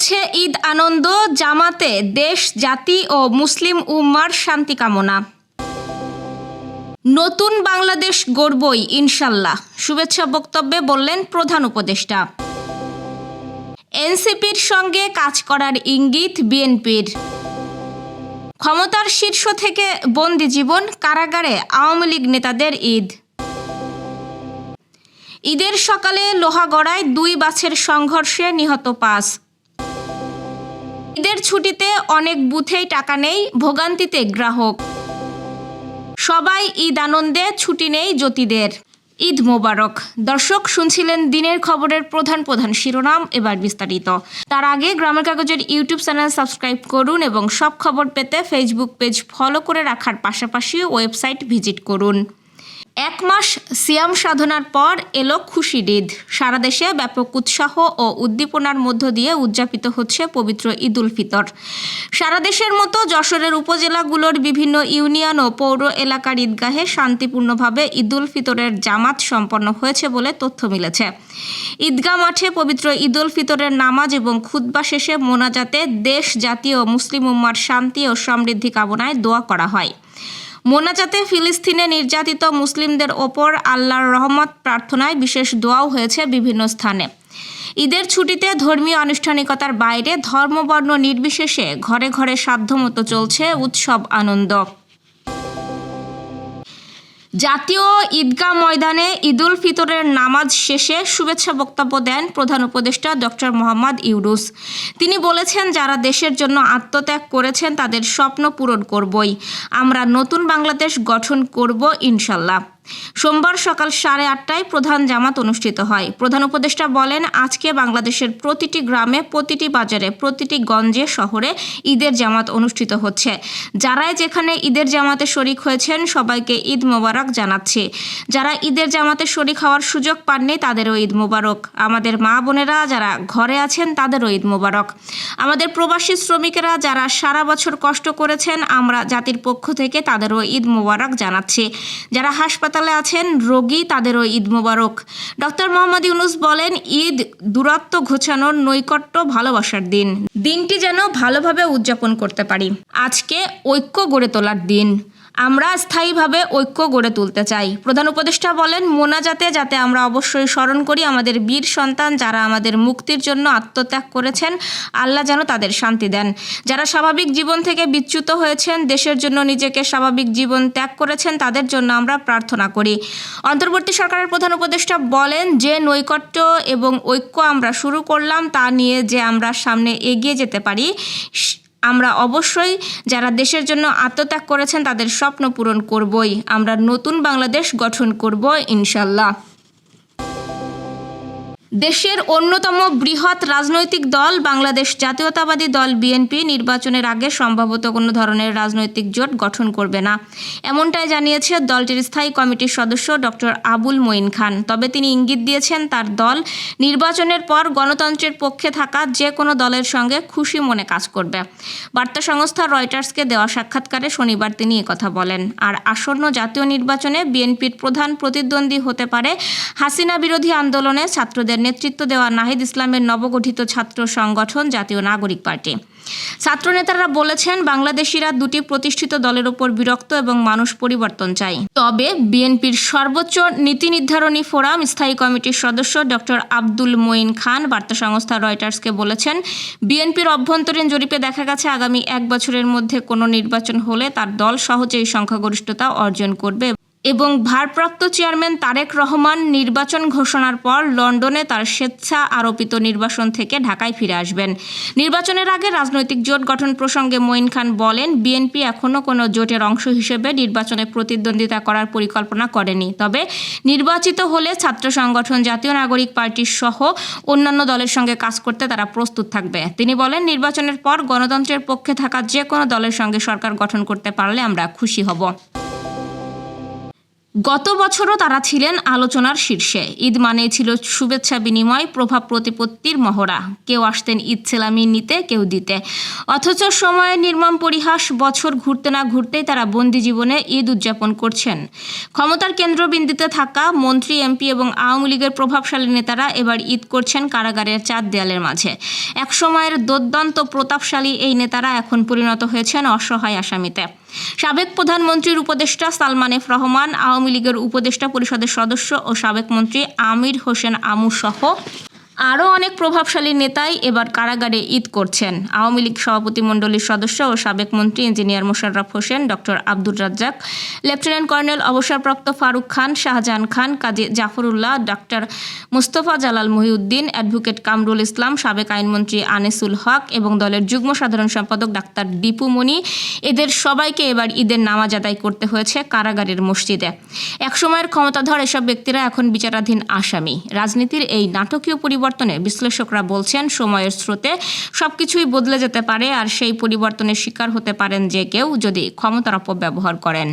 চলছে ঈদ আনন্দ, জামাতে দেশ, জাতি ও মুসলিম উম্মার শান্তি কামনা। নতুন বাংলাদেশ গড়বই, ইনশাল্লাহ, শুভেচ্ছা বক্তব্যে বললেন প্রধান উপদেষ্টা। এনসিপির সঙ্গে কাজ করার ইঙ্গিত বিএনপির। ক্ষমতার শীর্ষ থেকে বন্দি জীবন, কারাগারে আওয়ামী লীগ নেতাদের ঈদ। ঈদের সকালে লোহাগড়ায় দুই বাছের সংঘর্ষে নিহত পাঁচ। ঈদের ছুটিতে অনেক বুথেই টাকা নেই, ভোগান্তিতে গ্রাহক। সবাই ঈদ আনন্দে, ছুটি নেই জ্যোতিদের। ঈদ মোবারক। দর্শক, শুনছিলেন দিনের খবরের প্রধান প্রধান শিরোনাম, এবার বিস্তারিত। তার আগে গ্রামের কাগজের ইউটিউব চ্যানেল সাবস্ক্রাইব করুন এবং সব খবর পেতে ফেসবুক পেজ ফলো করে রাখার পাশাপাশি ওয়েবসাইট ভিজিট করুন। এক মাস সিয়াম সাধনার পর এলো খুশির ঈদ। সারা দেশে ব্যাপক উৎসাহ ও উদ্দীপনার মধ্য দিয়ে উদযাপিত হচ্ছে পবিত্র ঈদ উল ফিতর। সারা দেশের মতো যশোরের উপজেলাগুলোর বিভিন্ন ইউনিয়ন ও পৌর এলাকার ঈদগাহে শান্তিপূর্ণভাবে ঈদ উল ফিতরের জামাত সম্পন্ন হয়েছে বলে তথ্য মিলেছে। ঈদগাহ মাঠে পবিত্র ঈদ উল ফিতরের নামাজ এবং খুতবা শেষে মোনাজাতে দেশ জাতীয় মুসলিম উম্মার শান্তি ও সমৃদ্ধি কামনায় দোয়া করা হয়। মোনাজাতে ফিলিস্তিনে নির্যাতিত মুসলিমদের ওপর আল্লাহর রহমত প্রার্থনায় বিশেষ দোয়াও হয়েছে বিভিন্ন স্থানে। ঈদের ছুটিতে ধর্মীয় আনুষ্ঠানিকতার বাইরে ধর্মবর্ণ নির্বিশেষে ঘরে ঘরে সাধ্যমতো চলছে উৎসব আনন্দ। জাতীয় ঈদগাহ ময়দানে ঈদুল ফিতরের নামাজ শেষে শুভেচ্ছা বক্তব্য দেন প্রধান উপদেষ্টা ডক্টর মোহাম্মদ ইউরুস তিনি বলেছেন, যারা দেশের জন্য আত্মত্যাগ করেছেন, তাদের স্বপ্ন পূরণ করবই। আমরা নতুন বাংলাদেশ গঠন করব ইনশাল্লাহ। সোমবার সকাল সাড়ে আটটায় প্রধান জামাত অনুষ্ঠিত হয়। প্রধান উপদেষ্টা বলেন, আজকে বাংলাদেশের প্রতিটি গ্রামে, প্রতিটি বাজারে, প্রতিটি গঞ্জে, শহরে ঈদের জামাত অনুষ্ঠিত হচ্ছে। যারাই যেখানে ঈদের জামাতে শরিক হয়েছেন, সবাইকে ঈদ মোবারক জানাচ্ছি। যারা ঈদের জামাতে শরিক হওয়ার সুযোগ পাননি, তাদেরও ঈদ মোবারক। আমাদের মা বোনেরা যারা ঘরে আছেন, তাদেরও ঈদ মোবারক। আমাদের প্রবাসী শ্রমিকেরা যারা সারা বছর কষ্ট করেছেন, আমরা জাতির পক্ষ থেকে তাদেরও ঈদ মোবারক জানাচ্ছি। যারা হাসপাতাল হাসপাতালে আছেন রোগী, তাদেরও ঈদ মোবারক। ডক্টর মোহাম্মদ ইউনুস বলেন, ঈদ দূরত্ব ঘোচানোর নৈকট্য ভালোবাসার দিন। দিনটি যেন ভালোভাবে উদযাপন করতে পারি। আজকে ঐক্য গড়ে তোলার দিন। আমরা স্থায়ীভাবে ঐক্য গড়ে তুলতে চাই। প্রধান উপদেষ্টা বলেন, মোনাজাতে যাতে আমরা অবশ্যই স্মরণ করি আমাদের বীর সন্তান যারা আমাদের মুক্তির জন্য আত্মত্যাগ করেছেন, আল্লাহ যেন তাদের শান্তি দেন। যারা স্বাভাবিক জীবন থেকে বিচ্যুত হয়েছেন, দেশের জন্য নিজেকে স্বাভাবিক জীবন ত্যাগ করেছেন, তাদের জন্য আমরা প্রার্থনা করি। অন্তর্বর্তী সরকারের প্রধান উপদেষ্টা বলেন, যে নৈকট্য এবং ঐক্য আমরা শুরু করলাম, তা নিয়ে যে আমরা সামনে এগিয়ে যেতে পারি আমরা অবশ্যই যারা দেশের জন্য আত্মত্যাগ করেছেন, তাদের স্বপ্ন পূরণ করবই। আমরা নতুন বাংলাদেশ গঠন করব, ইনশাল্লাহ। দেশের অন্যতম বৃহৎ রাজনৈতিক দল বাংলাদেশ জাতীয়তাবাদী দল বিএনপি নির্বাচনের আগে সম্ভবত কোনো ধরনের রাজনৈতিক জোট গঠন করবে না। এমনটাই জানিয়েছে দলটির স্থায়ী কমিটির সদস্য ডক্টর আবুল মঈন খান। তবে তিনি ইঙ্গিত দিয়েছেন, তার দল নির্বাচনের পর গণতন্ত্রের পক্ষে থাকা যে কোনো দলের সঙ্গে খুশি মনে কাজ করবে। বার্তা সংস্থা রয়টার্সকে দেওয়া সাক্ষাৎকারে শনিবার তিনি কথা বলেন। আর আসন্ন জাতীয় নির্বাচনে বিএনপির প্রধান প্রতিদ্বন্দ্বী হতে পারে হাসিনা বিরোধী আন্দোলনে ছাত্রদের নেতৃত্ব দেওয়া নাহিদ ইসলামের নবগঠিত ছাত্র সংগঠন জাতীয় নাগরিক পার্টি। ছাত্রনেতারা বলেছেন, বাংলাদেশিরা দুটি প্রতিষ্ঠিত দলের ওপর বিরক্ত এবং মানুষ পরিবর্তন চাই তবে বিএনপির সর্বোচ্চ নীতি নির্ধারণী ফোরাম, স্থায়ী কমিটির সদস্য ডক্টর আব্দুল মঈন খান, বার্তা সংস্থা রয়টার্সকে বলেছেন, বিএনপির অভ্যন্তরীণ জরিপে দেখা গেছে, আগামী এক বছরের মধ্যে কোনো নির্বাচন হলে তার দল সহজেই সংখ্যাগরিষ্ঠতা অর্জন করবে। এবং ভারপ্রাপ্ত চেয়ারম্যান তারেক রহমান নির্বাচন ঘোষণার পর লন্ডনে তার স্বেচ্ছা আরোপিত নির্বাচন থেকে ঢাকায় ফিরে আসবেন। নির্বাচনের আগে রাজনৈতিক জোট গঠন প্রসঙ্গে মঈন খান বলেন, বিএনপি এখনও কোনো জোটের অংশ হিসেবে নির্বাচনে প্রতিদ্বন্দ্বিতা করার পরিকল্পনা করেনি। তবে নির্বাচিত হলে ছাত্র সংগঠন, জাতীয় নাগরিক পার্টির সহ অন্যান্য দলের সঙ্গে কাজ করতে তারা প্রস্তুত থাকবে। তিনি বলেন, নির্বাচনের পর গণতন্ত্রের পক্ষে থাকা যে কোনো দলের সঙ্গে সরকার গঠন করতে পারলে আমরা খুশি হব। গত বছরও তারা ছিলেন আলোচনার শীর্ষে। ঈদ মানেই ছিল শুভেচ্ছা বিনিময়, প্রভাব প্রতিপত্তির মহড়া। কেউ আসতেন ঈদ সেলামি নিতে, কেউ দিতে। অথচ সময়ের নির্মম পরিহাস, বছর ঘুরতে না ঘুরতেই তারা বন্দি জীবনে ঈদ উদযাপন করছেন। ক্ষমতার কেন্দ্রবিন্দুতে থাকা মন্ত্রী, এমপি এবং আওয়ামী লীগের প্রভাবশালী নেতারা এবার ঈদ করছেন কারাগারের চার দেয়ালের মাঝে। এক সময়ের দুর্দান্ত প্রতাপশালী এই নেতারা এখন পরিণত হয়েছেন অসহায় আসামিতে। সাবেক প্রধানমন্ত্রীর উপদেষ্টা সালমান এফ রহমান, আওয়ামী লীগের উপদেষ্টা পরিষদের সদস্য ও সাবেক মন্ত্রী আমির হোসেন আমু সহ আরও অনেক প্রভাবশালী নেতাই এবার কারাগারে ঈদ করছেন। আওয়ামী লীগ সভাপতি মণ্ডলীর সদস্য ও সাবেক মন্ত্রী engineer Mosharraf Hossain, doctor Abdur Razzak, lieutenant colonel অবসরপ্রাপ্ত ফারুক খান, শাহজাহান খান, কাজী জাফরুল্লাহ ডক্টর মুস্তফা জালাল মহিউদ্দিন, অ্যাডভোকেট কামরুল ইসলাম, সাবেক আইনমন্ত্রী আনিসুল হক এবং দলের যুগ্ম সাধারণ সম্পাদক ডাক্তার দীপু মনি। এদের সবাইকে এবার ঈদের নামাজ আদায় করতে হয়েছে কারাগারের মসজিদে। একসময়ের ক্ষমতাধর এসব ব্যক্তিরা এখন বিচারাধীন আসামি। রাজনীতির এই নাটকীয় পরিবর্তনে বিশ্লেষকরা বলছেন, সময়ের স্রোতে সবকিছুই বদলে যেতে পারে আর সেই পরিবর্তনের শিকার হতে পারেন যে কেউ যদি ক্ষমতার অপব্যবহার করেন।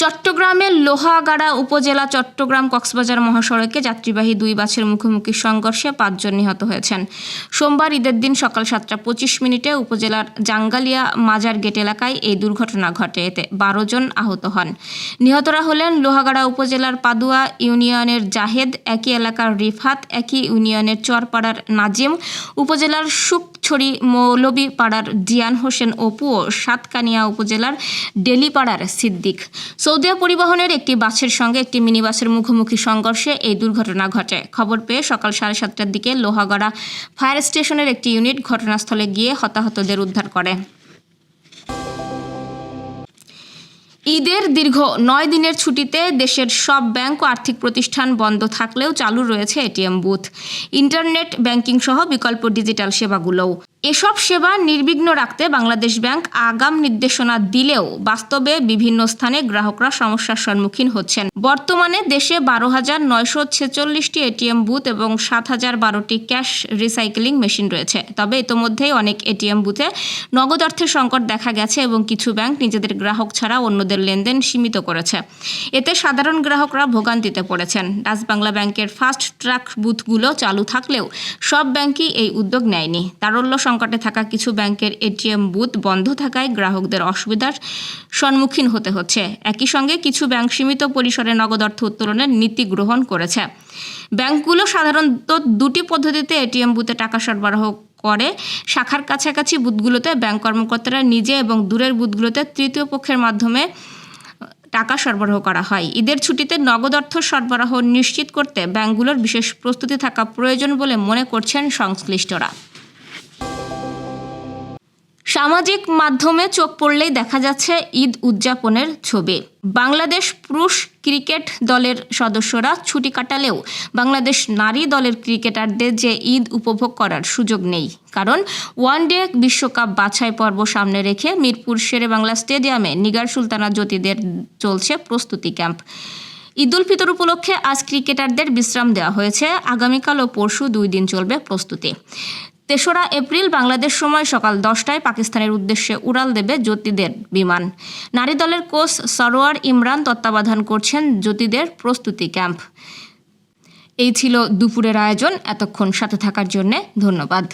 চট্টগ্রামের লোহাগাড়া উপজেলা চট্টগ্রাম কক্সবাজার মহাসড়কে যাত্রীবাহী দুই বাসের মুখোমুখি সংঘর্ষে পাঁচজন নিহত হয়েছেন। সোমবার ঈদের দিন সকাল সাতটা পঁচিশ মিনিটে উপজেলার জাঙ্গালিয়া মাজার গেট এলাকায় এই দুর্ঘটনা ঘটে। এতে বারো জন আহত হন। নিহতরা হলেন লোহাগাড়া উপজেলার পাদুয়া ইউনিয়নের জাহেদ, একই এলাকার রিফাত, একই ইউনিয়নের চরপাড়ার নাজিম। উপজেলার সুকছড়ি মৌলবী পাড়ার জিয়ান হোসেন অপু ও সাতকানিয়া উপজেলার ডেলিপাড়ার সিদ্দিক। সৌদিয়া পরিবহনের একটি বাসের সঙ্গে একটি মিনি বাসের মুখোমুখি সংঘর্ষে এই দুর্ঘটনা ঘটে। খবর পেয়ে সকাল সাড়ে সাতটার দিকে লোহাগড়া ফায়ার স্টেশনের একটি ইউনিট ঘটনাস্থলে গিয়ে হতাহতদের উদ্ধার করে। ঈদের দীর্ঘ নয় দিনের ছুটিতে দেশের সব ব্যাংক ও আর্থিক প্রতিষ্ঠান বন্ধ থাকলেও চালু রয়েছে এটিএম বুথ, ইন্টারনেট ব্যাংকিং সহ বিকল্প ডিজিটাল সেবাগুলোও। এসব সেবা নির্বিঘ্ন রাখতে বাংলাদেশ ব্যাংক আগাম নির্দেশনা দিলেও বাস্তবে বিভিন্ন স্থানে গ্রাহকরা সমস্যার সম্মুখীন হচ্ছেন। বর্তমানে দেশে বারো হাজার নয়শো ছেচল্লিশটি এটিএম বুথ এবং সাত হাজার বারোটি ক্যাশ রিসাইক্লিং মেশিন রয়েছে। তবে ইতোমধ্যেই অনেক এটিএম বুথে নগদ অর্থের সংকট দেখা গেছে এবং কিছু ব্যাংক নিজেদের গ্রাহক ছাড়া অন্যদের লেনদেন সীমিত করেছে। এতে সাধারণ গ্রাহকরা ভোগান্তিতে পড়েছেন। ডাচ বাংলা ব্যাংকের ফাস্ট ট্র্যাক বুথগুলো চালু থাকলেও সব ব্যাংকই এই উদ্যোগ নেয়নি। তারল্য সংকটে থাকা কিছু ব্যাংকের এটিএম বুথ বন্ধ থাকায় গ্রাহকদের অসুবিধার সম্মুখীন হতে হচ্ছে। একই সঙ্গে কিছু ব্যাংক সীমিত পরিসরে নগদ অর্থ উত্তোলনের নীতি গ্রহণ করেছে। ব্যাংকগুলো সাধারণত দুটি পদ্ধতিতে এটিএম বুথে টাকা সরবরাহ করে। শাখার কাছাকাছি বুথগুলোতে ব্যাংক কর্মকর্তারা নিজে এবং দূরের বুথগুলোতে তৃতীয় পক্ষের মাধ্যমে টাকা সরবরাহ করা হয়। ঈদের ছুটিতে নগদ অর্থ সরবরাহ নিশ্চিত করতে ব্যাংকগুলোর বিশেষ প্রস্তুতি থাকা প্রয়োজন বলে মনে করছেন সংশ্লিষ্টরা। সামাজিক মাধ্যমে চোখ পড়লেই দেখা যাচ্ছে ঈদ উদযাপনের ছবি। বাংলাদেশ পুরুষ ক্রিকেট দলের সদস্যরা ছুটি কাটালেও বাংলাদেশ নারী দলের ক্রিকেটারদের যে ঈদ উপভোগ করার সুযোগ নেই। কারণ ওয়ানডে বিশ্বকাপ বাছাই পর্ব সামনে রেখে মিরপুর শেরে বাংলা স্টেডিয়ামে নিগার সুলতানা জ্যোতিদের চলছে প্রস্তুতি ক্যাম্প। ঈদুল ফিতর উপলক্ষে আজ ক্রিকেটারদের বিশ্রাম দেওয়া হয়েছে। আগামীকাল ও পরশু দুই দিন চলবে প্রস্তুতি। তেসরা এপ্রিল বাংলাদেশ সময় সকাল দশটায় পাকিস্তানের উদ্দেশ্যে উড়াল দেবে জ্যোতিদের বিমান। নারী দলের কোচ সরোয়ার ইমরান তত্ত্বাবধান করছেন জ্যোতিদের প্রস্তুতি ক্যাম্প। এই ছিল দুপুরের আয়োজন। এতক্ষণ সাথে থাকার জন্যে ধন্যবাদ।